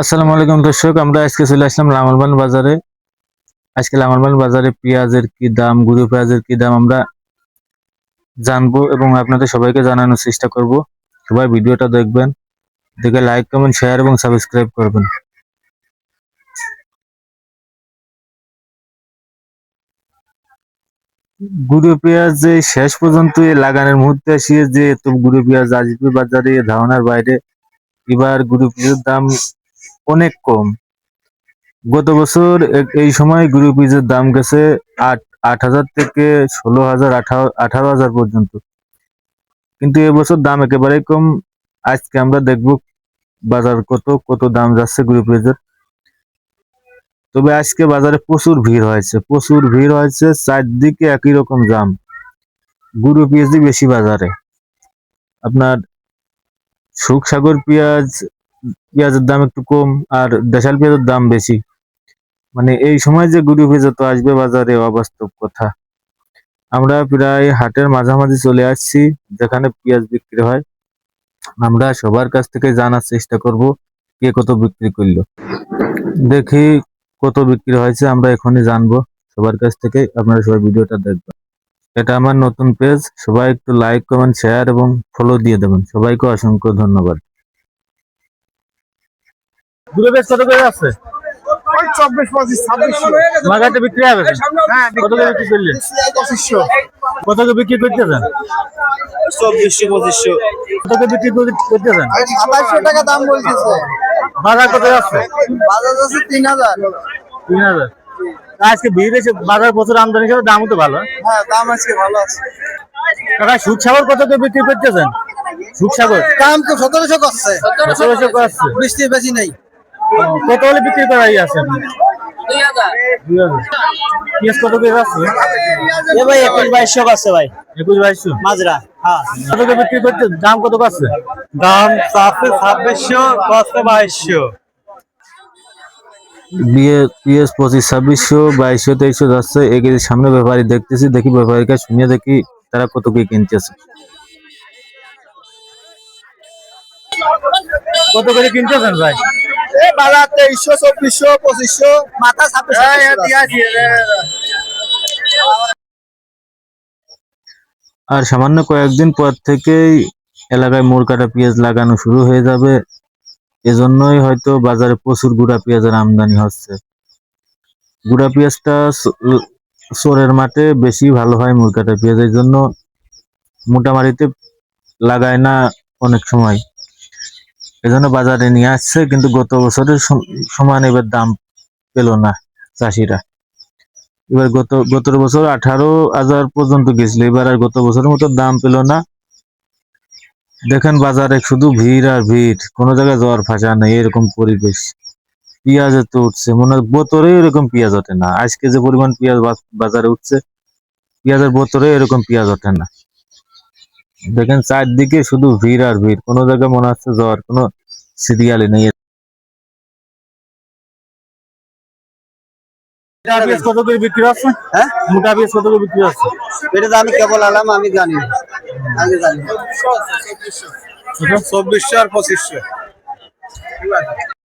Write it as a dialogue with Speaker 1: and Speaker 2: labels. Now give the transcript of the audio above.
Speaker 1: আসসালামু আলাইকুম দর্শক, আমরা আজকে চলে আসলাম লামালবান বাজারে। আজকে লামালবান বাজারে পেঁয়াজের কি দাম, গুঁড়ো পেঁয়াজের কি দাম আমরা জানব এবং আপনাদের সবাইকে জানানোর চেষ্টা করব। সবাই ভিডিওটা দেখবেন, দেখে লাইক, কমেন্ট শেয়ার এবং সাবস্ক্রাইব করবেন। গুঁড়ো পেঁয়াজ যে শেষ পর্যন্ত লাগানোর মুহূর্তে আসিয়ে যে এত গুঁড়ো পেঁয়াজ আসবে বাজারে, ধারণার বাইরে, এবার গুঁড়ো পেঁয়াজের দাম অনেক কম। গত বছর এই সময় গুরু পিসের দাম গেছে আট আট হাজার থেকে ষোলো হাজার আঠারো হাজার পর্যন্ত। কিন্তু এবছর দাম একেবারেই কম। আজকে আমরা দেখব বাজার কত কত দাম যাচ্ছে গুরু পিসের তবে আজকে বাজারে প্রচুর ভিড় হয়েছে। প্রচুর ভিড় হয়েছে, চারদিকে একই রকম দাম। গুরু পেঁয়াজই বেশি বাজারে। আপনার সুখসাগর পেঁয়াজ পেঁয়াজের দাম একটু কম আর দেশাল পেঁয়াজের দাম বেশি। মানে এই সময় যে গুড়ি পেঁয়াজ তো আসবে বাজারে অবাস্তব কথা। আমরা প্রায় হাটের মাঝামাঝি চলে আসছি, যেখানে পেঁয়াজ বিক্রি হয়। আমরা সবার কাছ থেকে জানার চেষ্টা করব কে কত বিক্রি করল। দেখি কত বিক্রি হয়েছে, আমরা এখনই জানব। সবার কাছ থেকে আপনারা সবাই ভিডিওটা দেখবেন। এটা আমার নতুন পেজ, সবাই একটু লাইক কমেন্ট শেয়ার এবং ফলো দিয়ে দেবেন। সবাইকে অসংখ্য ধন্যবাদ। গুরু পেঁয়াজ কত করে আছে?
Speaker 2: ওই চব্বিশ পঁচিশ ছাব্বিশ।
Speaker 1: মাগাতে বিক্রি হবে?
Speaker 2: হ্যাঁ
Speaker 1: কত করে বিক্রি করলে
Speaker 2: পঁচিশশো।
Speaker 1: কত করে বিক্রি করতেছেন?
Speaker 2: চব্বিশশো পঁচিশশো।
Speaker 1: কত করে বিক্রি করে- করতেছেন?
Speaker 2: সাতাশশো টাকা দাম বলতেছে।
Speaker 1: বাজার কত আছে?
Speaker 2: বাজার আছে তিন হাজার।
Speaker 1: তিন হাজার। আজকে ভিড় এসে বাজার প্রচুর আমদানি করে দামও তো ভালো।
Speaker 2: হ্যাঁ দাম আজকে ভালো আছে।
Speaker 1: কাকা সুখ সাগর কত করে বিক্রি করতেছেন? সুখ সাগর
Speaker 2: দাম তো সতেরোশো করছে।
Speaker 1: সতেরোশো করে আসছে
Speaker 2: বৃষ্টি বেশি নেই।
Speaker 1: কত হলে বিক্রি করাই আছে? পেঁয়াজ কত করে আছে?
Speaker 2: এ ভাই একুশ বাইশশো করছে ভাই।
Speaker 1: একুশ বাইশশো
Speaker 2: মাজরা হ্যাঁ।
Speaker 1: কত করে বিক্রি করতে দাম কত আছে?
Speaker 2: দাম ছাব্বিশশো করছে বাইশশো
Speaker 1: বিয়ে পিএস পঁচিশ ছাব্বিশশো বাইশশো তেইশশো যাচ্ছে। এগিয়ে সামনে ব্যাপারী দেখতেছি দেখি ব্যাপারীকে শুনিয়ে দেখি তারা কত কি কিনতেছে কত করে কিনতেছেন ভাই?
Speaker 2: বাজার তেইশশো চব্বিশশো পঁচিশশো। মাথা ছাব্বিশশো
Speaker 1: আর সামান্য কয়েকদিন পর থেকেই এলাকায় মোড় কাটা পেঁয়াজ লাগানো শুরু হয়ে যাবে। এজন্যই হয়তো বাজারে প্রচুর গুড়া পেঁয়াজের আমদানি হচ্ছে। গুড়া পেঁয়াজটা স- চোরের মাঠে বেশি ভালো হয় মোড় কাটা পেঁয়াজ এই জন্য। মোটামারিতে লাগায় না অনেক সময়। এজন্য বাজারে নিয়ে আসছে, কিন্তু গত বছরের সম- সমান এবার দাম পেল না চাষিরা। এবার গত গত বছর আঠারো হাজার পর্যন্ত গেছিল, এবার আর গত বছরের মতো দাম পেল না। দেখেন বাজারে শুধু ভিড় আর ভিড়, কোনো জায়গায় জ্বর ফাঁসা নেই, এরকম পরিবেশ। পেঁয়াজ এত উঠছে, মনে হয় বোতরে এরকম পেঁয়াজ ওঠে না। আজকে যে পরিমাণ পেঁয়াজ বাজারে উঠছে, পেঁয়াজের বোতরে এরকম পেঁয়াজ ওঠে না। দেখেন চারদিকে শুধু ভিড় আর ভিড়। কোনো জায়গায় মনে হচ্ছে জ্বর কোনো সিরিয়ালই নেই। পেঁয়াজ কত করে বিক্রি হচ্ছে?
Speaker 2: হ্যাঁ?
Speaker 1: মোটা কত করে বিক্রি
Speaker 2: এটা আমি কেবল আলাম আমি জানি। আমি জানি। চব্বিশশো আর পঁচিশশো।